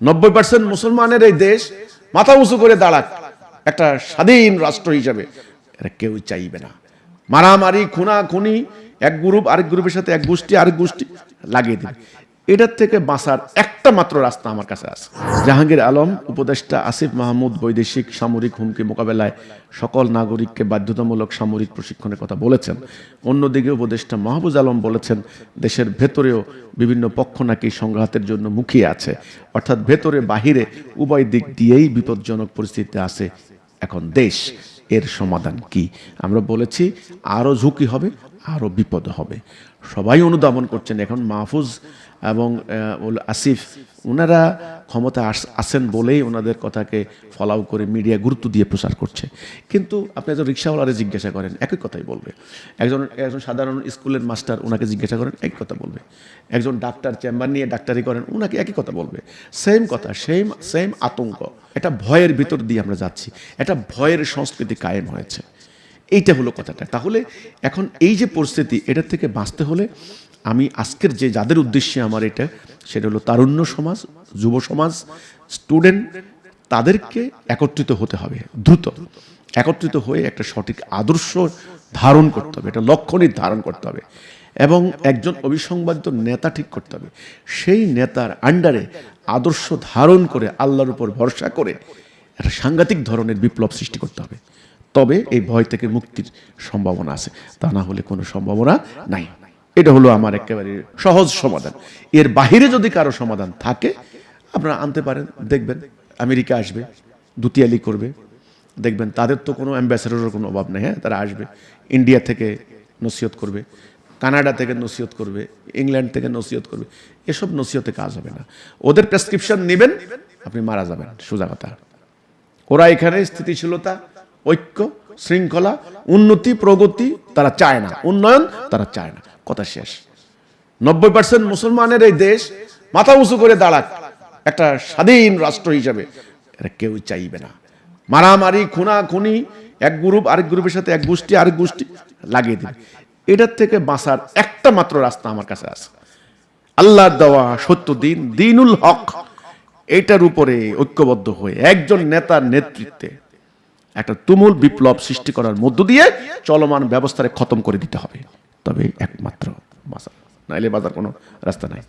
নব্বই পার্সেন্ট মুসলমানের এই দেশ মাথা উঁচু করে দাঁড়াক, একটা স্বাধীন রাষ্ট্র হিসাবে। কেউ চাইবে না। মারামারি খুনা খুনি এক গ্রুপ আরেক গ্রুপের সাথে এক গোষ্ঠী, আরেক গোষ্ঠী লাগিয়ে দিবে। এটার থেকে বাঁচার একটা মাত্র রাস্তা আমার কাছে আছে। জাহাঙ্গীর আলম, উপদেষ্টা আসিফ মাহমুদ, বৈদেশিক সামরিক হুমকি মোকাবেলায় সকল নাগরিককে বাধ্যতামূলক সামরিক প্রশিক্ষণের কথা বলেছেন। অন্যদিকে উপদেষ্টা মাহবুজ আলম বলেছেন, দেশের ভেতরেও বিভিন্ন পক্ষ নাকি সংঘাতের জন্য মুখিয়ে আছে। অর্থাৎ ভেতরে বাহিরে উভয় দিক দিয়েই বিপজ্জনক পরিস্থিতিতে আছে এখন দেশ। এর সমাধান কি? আমরা বলেছি, আরও ঝুঁকি হবে আরও বিপদ হবে। সবাই অনুধাবন করছেন, এখন মাহফুজ এবং আসিফ ওনারা ক্ষমতা আস- আসেন বলেই ওনাদের কথাকে ফলাও করে মিডিয়া গুরুত্ব দিয়ে প্রচার করছে। কিন্তু আপনি একজন রিক্সাওয়ালারে জিজ্ঞাসা করেন, একই কথাই বলবে। একজন একজন সাধারণ স্কুলের মাস্টার ওনাকে জিজ্ঞাসা করেন, একই কথা বলবে। একজন ডাক্তার চেম্বার নিয়ে ডাক্তারি করেন ওনাকে একই কথা বলবে। সেম কথা সেম সেম আতঙ্ক। এটা ভয়ের ভিতর দিয়ে আমরা যাচ্ছি। এটা ভয়ের সংস্কৃতি কায়েম হয়েছে। এইটা হলো কথাটা। তাহলে এখন এই যে পরিস্থিতি, এটার থেকে বাঁচতে হলে আমি আজকের যে যাদের উদ্দেশ্যে আমার এটা, সেটা হলো তারুণ্য সমাজ, যুব সমাজ স্টুডেন্ট তাদেরকে একত্রিত হতে হবে, দ্রুত। একত্রিত হয়ে একটা সঠিক আদর্শ ধারণ করতে হবে, একটা লক্ষ্য নির্ধারণ করতে হবে এবং একজন অবিসংবাদিত নেতা ঠিক করতে হবে। সেই নেতার আন্ডারে আদর্শ ধারণ করে আল্লাহর উপর ভরসা করে একটা সাংঘাতিক ধরনের বিপ্লব সৃষ্টি করতে হবে। তবে এই ভয় থেকে মুক্তির সম্ভাবনা আছে। তা না হলে কোনো সম্ভাবনা নাই। এটা হলো আমার একেবারে সহজ সমাধান। এর বাহিরে যদি কারও সমাধান থাকে, আপনারা আনতে পারেন, দেখবেন, আমেরিকা আসবে, দুতিয়ালি করবে। দেখবেন তাদের তো কোনো অ্যাম্বাসেডরের কোনো অভাব নেই হ্যাঁ তারা আসবে, ইন্ডিয়া থেকে নসিহত করবে, কানাডা থেকে নসিহত করবে, ইংল্যান্ড থেকে নসিহত করবে, এসব নসিহতে কাজ হবে না। ওদের প্রেসক্রিপশন নেবেন, আপনি মারা যাবেন, সোজা কথা। ওরা এখানে স্থিতিশীলতা ঐক্য, শৃঙ্খলা, উন্নতি, প্রগতি, তারা চায় না। উন্নয়ন, তারা চায় না। কথা শেষ। নব্বই পার্সেন্ট মুসলমানের এই দেশ মাথা উঁচু করে দাঁড়াক। একটা স্বাধীন রাষ্ট্র হিসাবে। এরা কেউ চাইবে না। মারামারি খুনা খুনি এক গ্রুপ আরেক গ্রুপের সাথে এক গোষ্ঠী, আরেক গোষ্ঠী লাগিয়ে দিবে। এটার থেকে বাঁচার একটা মাত্র রাস্তা আমার কাছে আছে। আল্লাহর দেওয়া সত্য দিন, দিনুল হক, এইটার উপরে ঐক্যবদ্ধ হয়ে একজন নেতার নেতৃত্বে একটা তুমুল বিপ্লব সৃষ্টি করার মধ্য দিয়ে চলমান ব্যবস্থারে খতম করে দিতে হবে। তবে একমাত্র বাজার। নাইলে বাজার কোনো রাস্তা নাই।